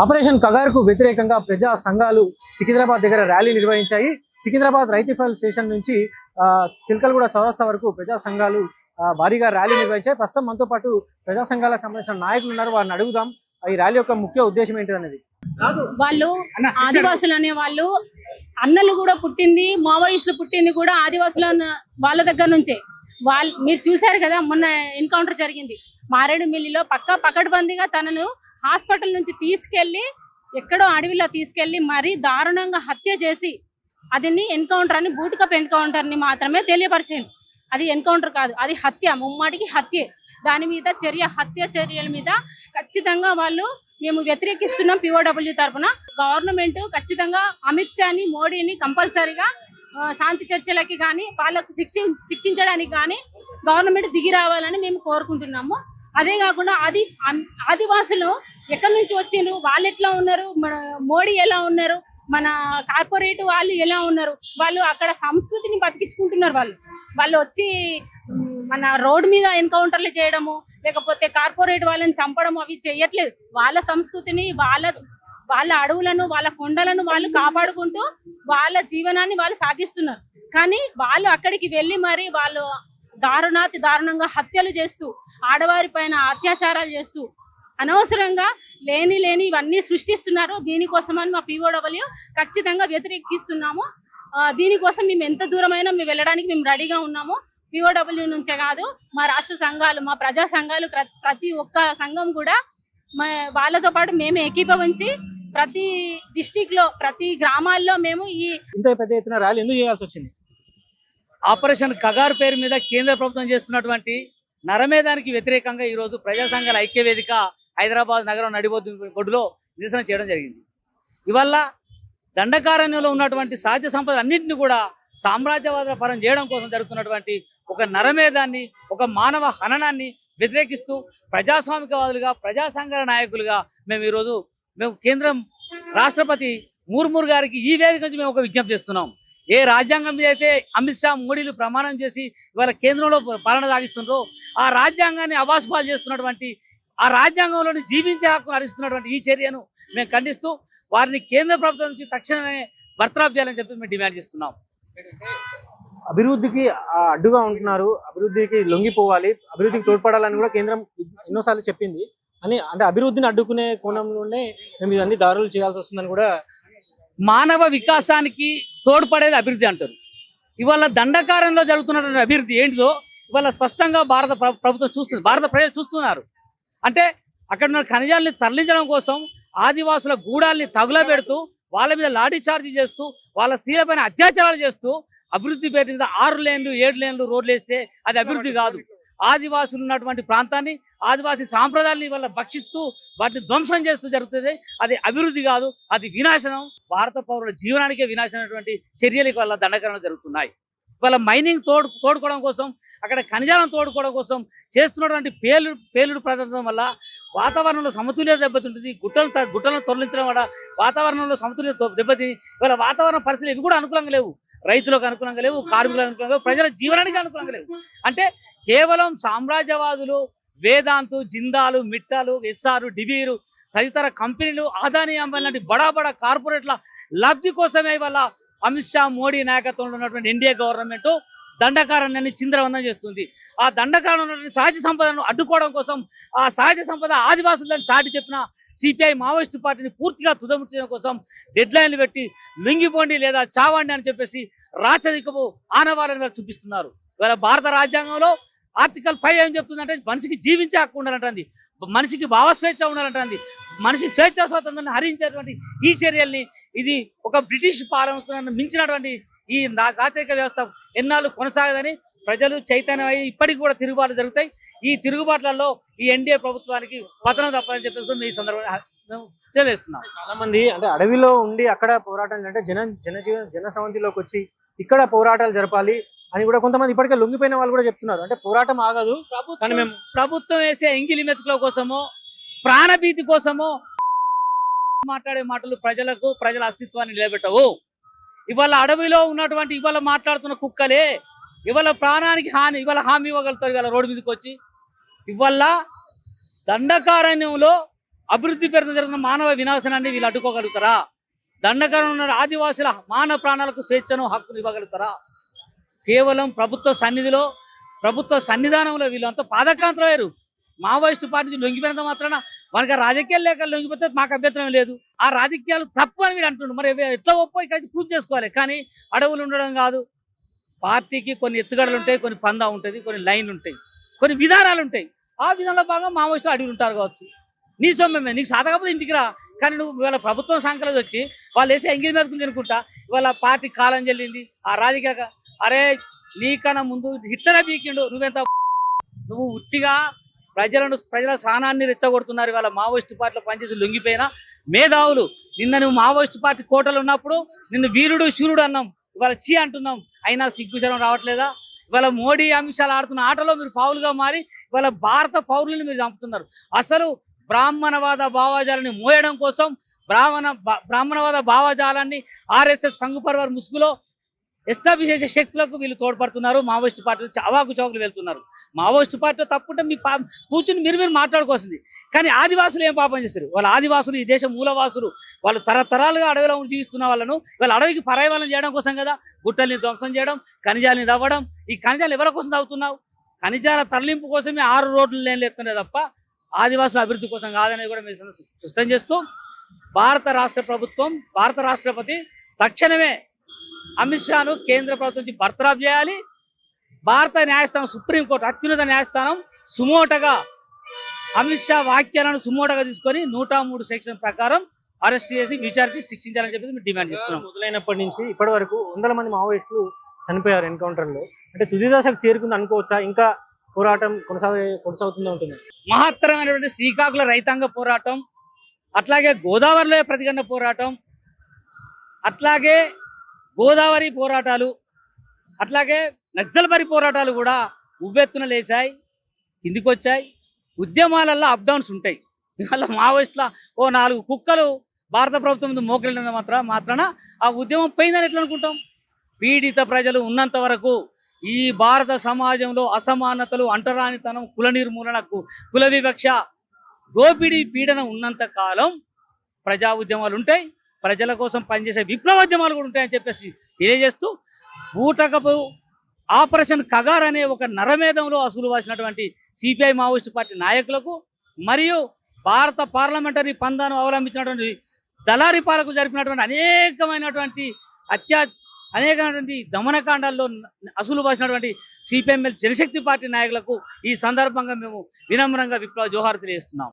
Operation కగార్కు వ్యతిరేకంగా ప్రజా సంఘాలు సికింద్రాబాద్ దగ్గర ర్యాలీ నిర్వహించాయి. సికింద్రాబాద్ రైతుఫల్ స్టేషన్ నుంచి చిలకలగూడ చౌరస్తా వరకు ప్రజా సంఘాలు భారీగా ర్యాలీ నిర్వహించాయి. ప్రస్తుతం మనతో పాటు ప్రజా సంఘాలకు సంబంధించిన నాయకులు ఉన్నారు. వారిని అడుగుదాం. ఈ ర్యాలీ యొక్క ముఖ్య ఉద్దేశం ఏంటి అనేది వాళ్ళు ఆదివాసులు అనే వాళ్ళు అన్నలు కూడా పుట్టింది మావోయిస్టులు పుట్టింది కూడా ఆదివాసుల వాళ్ళ దగ్గర నుంచే. వాళ్ళు మీరు చూశారు కదా మొన్న ఎన్కౌంటర్ జరిగింది. మారేడుమిల్లిలో పక్కా పకడ్బందీగా తనను హాస్పిటల్ నుంచి తీసుకెళ్ళి ఎక్కడో అడవిలో తీసుకెళ్ళి మరీ దారుణంగా హత్య చేసి అదిని ఎన్కౌంటర్ అని బూటికప్ ఎన్కౌంటర్ని మాత్రమే తెలియపరిచింది అది ఎన్కౌంటర్ కాదు అది హత్య ముమ్మాటికి హత్యే. దాని మీద చర్య హత్య చర్యల మీద ఖచ్చితంగా వాళ్ళు మేము వ్యతిరేకిస్తున్నాం పిఓడబ్ల్యూ తరపున. గవర్నమెంట్ ఖచ్చితంగా అమిత్ షాని మోడీని కంపల్సరీగా శాంతి చర్చలకి కానీ వాళ్ళకు శిక్ష శిక్షించడానికి కానీ గవర్నమెంట్ దిగి రావాలని మేము కోరుకుంటున్నాము. అదే కాకుండా ఆది ఆదివాసులు ఎక్కడి నుంచి వచ్చిండ్రు వాళ్ళు ఎట్లా ఉన్నారు? మన మోడీ ఎలా ఉన్నారు? మన కార్పొరేట్ వాళ్ళు ఎలా ఉన్నారు? వాళ్ళు అక్కడ సంస్కృతిని బతికించుకుంటున్నారు వాళ్ళు. వాళ్ళు వచ్చి మన రోడ్ మీద ఎన్కౌంటర్లు చేయడము లేకపోతే కార్పొరేట్ వాళ్ళని చంపడం అవి చేయట్లేదు. వాళ్ళ సంస్కృతిని వాళ్ళ వాళ్ళ అడవులను వాళ్ళ కొండలను వాళ్ళు కాపాడుకుంటూ వాళ్ళ జీవనాన్ని వాళ్ళు సాగిస్తున్నారు. కానీ వాళ్ళు అక్కడికి వెళ్ళి మరి వాళ్ళు దారుణాతి దారుణంగా హత్యలు చేస్తూ ఆడవారి పైన అత్యాచారాలు చేస్తూ అనవసరంగా లేని లేని ఇవన్నీ సృష్టిస్తున్నారు. దీనికోసమని మా పీఓడబ్ల్యూ ఖచ్చితంగా వ్యతిరేకిస్తున్నాము. దీనికోసం మేము ఎంత దూరమైనా మేము వెళ్ళడానికి మేము రెడీగా ఉన్నాము. పిఓడబ్ల్యూ నుంచే కాదు మా రాష్ట్ర సంఘాలు మా ప్రజా సంఘాలు ప్రతి ఒక్క సంఘం కూడా మా వాళ్ళతో పాటు మేము ఏకీభవించి ప్రతి డిస్టిక్లో ప్రతి గ్రామాల్లో మేము ఈ ఇంత పెద్ద ఎత్తున ర్యాలీ ఎందుకు చేయాల్సి వచ్చింది? ఆపరేషన్ కగారు పేరు మీద కేంద్ర ప్రభుత్వం చేస్తున్నటువంటి నరమేధానికి వ్యతిరేకంగా ఈరోజు ప్రజా సంఘాల ఐక్యవేదిక హైదరాబాద్ నగరం నడిబొద్దు బొడ్డులో నిరసన చేయడం జరిగింది. ఇవల్ల దండకారణ్యంలో ఉన్నటువంటి సహజ సంపద అన్నింటినీ కూడా సామ్రాజ్యవాద పరం చేయడం కోసం జరుగుతున్నటువంటి ఒక నరమేధాన్ని ఒక మానవ హననాన్ని వ్యతిరేకిస్తూ ప్రజాస్వామికవాదులుగా ప్రజా సంఘాల నాయకులుగా మేము ఈరోజు మేము కేంద్రం రాష్ట్రపతి ముర్ముర్ గారికి ఈ వేదిక నుంచి మేము ఒక విజ్ఞప్తి చేస్తున్నాం. ఏ రాజ్యాంగం మీద అయితే అమిత్ షా మోడీలు ప్రమాణం చేసి ఇవాళ కేంద్రంలో పాలన సాగిస్తుండ్రో ఆ రాజ్యాంగాన్ని అవాసుపాలు చేస్తున్నటువంటి ఆ రాజ్యాంగంలోని జీవించే హక్కును హరిస్తున్నటువంటి ఈ చర్యను మేము ఖండిస్తూ వారిని కేంద్ర ప్రభుత్వం నుంచి తక్షణమే బర్తరాఫ్ చేయాలని చెప్పి మేము డిమాండ్ చేస్తున్నాం. అభివృద్ధికి అడ్డుగా ఉంటున్నారు. అభివృద్ధికి లొంగిపోవాలి. అభివృద్ధికి తోడ్పడాలని కూడా కేంద్రం ఎన్నోసార్లు చెప్పింది. అని అంటే అభివృద్ధిని అడ్డుకునే కోణంలోనే మేము ఇవన్నీ దారులు చేయాల్సి వస్తుందని కూడా మానవ వికాసానికి తోడ్పడేది అభివృద్ధి అంటారు. ఇవాళ దండకారంలో జరుగుతున్నటువంటి అభివృద్ధి ఏంటిదో ఇవాళ స్పష్టంగా భారత ప్రభుత్వం చూస్తుంది భారత ప్రజలు చూస్తున్నారు. అంటే అక్కడ ఉన్న ఖనిజాలని తరలించడం కోసం ఆదివాసుల గూడాల్ని తగులబెడుతూ వాళ్ళ మీద లాఠీ చార్జీ చేస్తూ వాళ్ళ స్త్రీలపైన అత్యాచారాలు చేస్తూ అభివృద్ధి పేరు మీద ఆరు లేన్లు ఏడు లేన్లు రోడ్లు వేస్తే అది అభివృద్ధి కాదు. ఆదివాసులు ఉన్నటువంటి ప్రాంతాన్ని ఆదివాసీ సాంప్రదాయాన్ని వాళ్ళ భక్షిస్తూ వాటిని ధ్వంసం చేస్తూ జరుగుతుంది. అది అభివృద్ధి కాదు అది వినాశనం. భారత పౌరుల జీవనానికే వినాశనటువంటి చర్యలు వల్ల దండకరణ జరుగుతున్నాయి. ఇవాళ మైనింగ్ తోడు తోడుకోవడం కోసం అక్కడ ఖనిజాలను తోడుకోవడం కోసం చేస్తున్నటువంటి పేలు పేలుడు ప్రదర్శన వల్ల వాతావరణంలో సమతుల్యత దెబ్బతింటుంది. గుట్టలు గుట్టలను తొలగించడం వల్ల వాతావరణంలో సమతుల్యత దెబ్బ- దెబ్బతిని ఇవాళ వాతావరణ పరిస్థితులు ఇవి కూడా అనుకూలంగా లేవు. రైతులకు అనుకూలంగా లేవు కార్మికులకు అనుకూలంగా లేవు ప్రజల జీవనానికి అనుకూలంగా లేవు. అంటే కేవలం సామ్రాజ్యవాదులు వేదాంతు జిందాలు మిట్టాలు ఎస్ఆర్ డిబీరు తదితర కంపెనీలు ఆదాని అంబానీ లాంటి బడా బడా కార్పొరేట్ల లబ్ధి కోసమే వల్ల అమిత్ షా మోడీ నాయకత్వంలో ఉన్నటువంటి ఎన్డీఏ గవర్నమెంట్ దండకారణ్యాన్ని చింద్రవందం చేస్తుంది. ఆ దండకారణ ఉన్నటువంటి సహజ సంపదను అడ్డుకోవడం కోసం ఆ సహజ సంపద ఆదివాసులను చాటి చెప్పిన సిపిఐ మావోయిస్టు పార్టీని పూర్తిగా తుదముచ్చడం కోసం డెడ్లైన్లు పెట్టి లొంగిపోండి లేదా చావండి అని చెప్పేసి రాచరికపు ఆనవాళ్ళని చూపిస్తున్నారు. ఇవాళ భారత రాజ్యాంగంలో ఆర్టికల్ ఫైవ్ ఏం చెప్తుందంటే మనిషికి జీవించే హక్కు ఉండాలంటుంది మనిషికి భావస్వేచ్ఛ ఉండాలంటుంది మనిషి స్వేచ్ఛ స్వాతంత్రాన్ని హరించేటువంటి ఈ చర్యల్ని ఇది ఒక బ్రిటిష్ పాలన మించినటువంటి ఈ రాచరిక వ్యవస్థ ఎన్నాళ్ళు కొనసాగదని ప్రజలు చైతన్యమై ఇప్పటికి కూడా తిరుగుబాట్లు జరుగుతాయి. ఈ తిరుగుబాట్లలో ఈ ఎన్డీఏ ప్రభుత్వానికి పతనం తప్పని చెప్పేసి ఈ మీ సందర్భంగా మేము తెలియజేస్తున్నాం. చాలా మంది అంటే అడవిలో ఉండి అక్కడ పోరాటాలు అంటే జన జనజీవన జన సమంతిలోకి వచ్చి ఇక్కడ పోరాటాలు జరపాలి అని కూడా కొంతమంది ఇప్పటికే లొంగిపోయిన వాళ్ళు కూడా చెప్తున్నారు. అంటే పోరాటం ఆగదు. కానీ ప్రభుత్వం మేము ప్రభుత్వం వేసే ఎంగిలి మెతుకుల కోసమో ప్రాణభీతి కోసమో మాట్లాడే మాటలు ప్రజలకు ప్రజల అస్తిత్వాన్ని నిలబెట్టవు. ఇవాళ అడవిలో ఉన్నటువంటి ఇవాళ మాట్లాడుతున్న కుక్కలే ఇవాళ ప్రాణానికి హాని ఇవాళ హామీ ఇవ్వగలుగుతారు ఇవాళ రోడ్డు మీదకి వచ్చి. ఇవల్ల దండకారణ్యంలో అభివృద్ధి పేరుతో జరుగుతున్న మానవ వినాశనాన్ని వీళ్ళు అడ్డుకోగలుగుతారా? దండకారణ్యంలో ఉన్న ఆదివాసుల మానవ ప్రాణాలకు స్వేచ్ఛను హక్కును ఇవ్వగలుగుతారా? కేవలం ప్రభుత్వ సన్నిధిలో ప్రభుత్వ సన్నిధానంలో వీళ్ళంతా పాదకాంతరయ్యారు మావోయిస్టు పార్టీ నుంచి లొంగిపోయినంత మాత్రాన మనకి రాజకీయాలు లేక లొంగిపోతే మాకు అభ్యంతరం లేదు. ఆ రాజకీయాలు తప్పు అని వీడు అంటుండ్రు మరి ఎట్లా ఒప్పో ఇక్కడ ప్రూవ్ చేసుకోవాలి. కానీ అడవులు ఉండడం కాదు. పార్టీకి కొన్ని ఎత్తుగడలు ఉంటాయి కొన్ని పందా ఉంటుంది కొన్ని లైన్లు ఉంటాయి కొన్ని విధానాలు ఉంటాయి. ఆ విధానంలో భాగంగా మావోయిస్టులు అడుగులు ఉంటారు కావచ్చు. నీ సొమ్మే నీకు సాధకపోతే ఇంటికి రా. కానీ నువ్వు ఇవాళ ప్రభుత్వం సంకలం వచ్చి వాళ్ళు వేసి ఎంగిల్ మీదకు తినుకుంటా ఇవాళ పార్టీ కాలం చెల్లింది ఆ రాజకీయ అరే నీకన్నా ముందు హిట్లరే బీకిండు నువ్వెంత నువ్వు ఉట్టిగా ప్రజలను ప్రజల స్థానాన్ని రెచ్చగొడుతున్నారు ఇవాళ మావోయిస్టు పార్టీలో పనిచేసి లొంగిపోయిన మేధావులు. నిన్న నువ్వు మావోయిస్టు పార్టీ కోటలు ఉన్నప్పుడు నిన్ను వీరుడు శూరుడు అన్నాం ఇవాళ చీ అంటున్నాం. అయినా సిగ్గుచరం రావట్లేదా? ఇవాళ మోడీ అమిత్ షాలు ఆడుతున్న ఆటలో మీరు పావులుగా మారి ఇవాళ భారత పౌరులను మీరు చంపుతున్నారు. అసలు బ్రాహ్మణవాద భావాజాలని మోయడం కోసం బ్రాహ్మణ బ్రాహ్మణవాద భావజాలాన్ని ఆర్ఎస్ఎస్ సంఘపర్వర్ ముసుగులో ఎస్టాబ్లిష్ చేసే శక్తులకు వీళ్ళు తోడ్పడుతున్నారు. మావోయిస్టు పార్టీ అవాకు చౌకులు వెళ్తున్నారు. మావోయిస్టు పార్టీలో తప్పుంటే మీ పా కూర్చుని మీరు మీరు మాట్లాడుకోవాల్సింది. కానీ ఆదివాసులు ఏం పాపం చేశారు? వాళ్ళ ఆదివాసులు ఈ దేశం మూలవాసులు వాళ్ళు తరతరాలుగా అడవిలో జీవిస్తున్న వాళ్ళను వాళ్ళ అడవికి పరాయవాలం చేయడం కోసం కదా? గుట్టల్ని ధ్వంసం చేయడం ఖనిజాలని తవ్వడం ఈ ఖనిజాలు ఎవరి కోసం తవ్వుతున్నావు ఖనిజాల తరలింపు కోసమే ఆరు రోడ్లు లేని ఎత్తుండే తప్ప ఆదివాసుల అభివృద్ధి కోసం కాదనేది కూడా మీరు స్పష్టం చేస్తూ భారత రాష్ట్ర ప్రభుత్వం భారత రాష్ట్రపతి తక్షణమే అమిత్ షాను కేంద్ర ప్రభుత్వం నుంచి బర్తరాఫ్ చేయాలి. భారత న్యాయస్థానం సుప్రీంకోర్టు అత్యున్నత న్యాయస్థానం సుమోటగా అమిత్ షా వాక్యాలను సుమోటగా తీసుకొని నూట మూడు సెక్షన్ ప్రకారం అరెస్ట్ చేసి విచారించి శిక్షించాలని చెప్పి మేము డిమాండ్ చేస్తున్నాం. మొదలైనప్పటి నుంచి ఇప్పటి వరకు వందల మంది మావోయిస్టులు చనిపోయారు ఎన్కౌంటర్లో. అంటే తుది దశకు చేరుకుంది అనుకోవచ్చా? ఇంకా పోరాటం కొనసాగే కొనసాగుతూనే ఉంటుంది. మహత్తరమైనటువంటి శ్రీకాకుళ రైతాంగ పోరాటం అట్లాగే గోదావరిలో ప్రతిగండ పోరాటం అట్లాగే గోదావరి పోరాటాలు అట్లాగే నక్సల్బరి పోరాటాలు కూడా ఉవ్వెత్తున లేచాయి కిందికి వచ్చాయి ఉద్యమాలల్లో అప్ డౌన్స్ ఉంటాయి. ఇవాళ మావోయిస్టుల ఓ నాలుగు కుక్కలు భారత ప్రభుత్వం ముందు మోకలిన మాత్రం మాత్రాన ఆ ఉద్యమం పోయిందని ఎట్లా అనుకుంటాం పీడిత ప్రజలు ఉన్నంత వరకు ఈ భారత సమాజంలో అసమానతలు అంటరానితనం కుల నిర్మూలనకు కుల వివక్ష దోపిడీ పీడన ఉన్నంత కాలం ప్రజా ఉద్యమాలు ఉంటాయి. ప్రజల కోసం పనిచేసే విప్లవోద్యమాలు కూడా ఉంటాయని చెప్పేసి తెలియజేస్తూ ఊటకపు ఆపరేషన్ కగార్ అనే ఒక నరమేధంలో అసులు వాసినటువంటి సిపిఐ మావోయిస్టు పార్టీ నాయకులకు మరియు భారత పార్లమెంటరీ పందాను అవలంబించినటువంటి దళారీ పాలకులు జరిపినటువంటి అనేకమైనటువంటి అత్యా అనేకమైనటువంటి దమనకాండాల్లో అసలు వాసినటువంటి సిపిఎంఎల్ జనశక్తి పార్టీ నాయకులకు ఈ సందర్భంగా మేము వినమ్రంగా విప్లవ జోహార్ తెలియజేస్తున్నాం.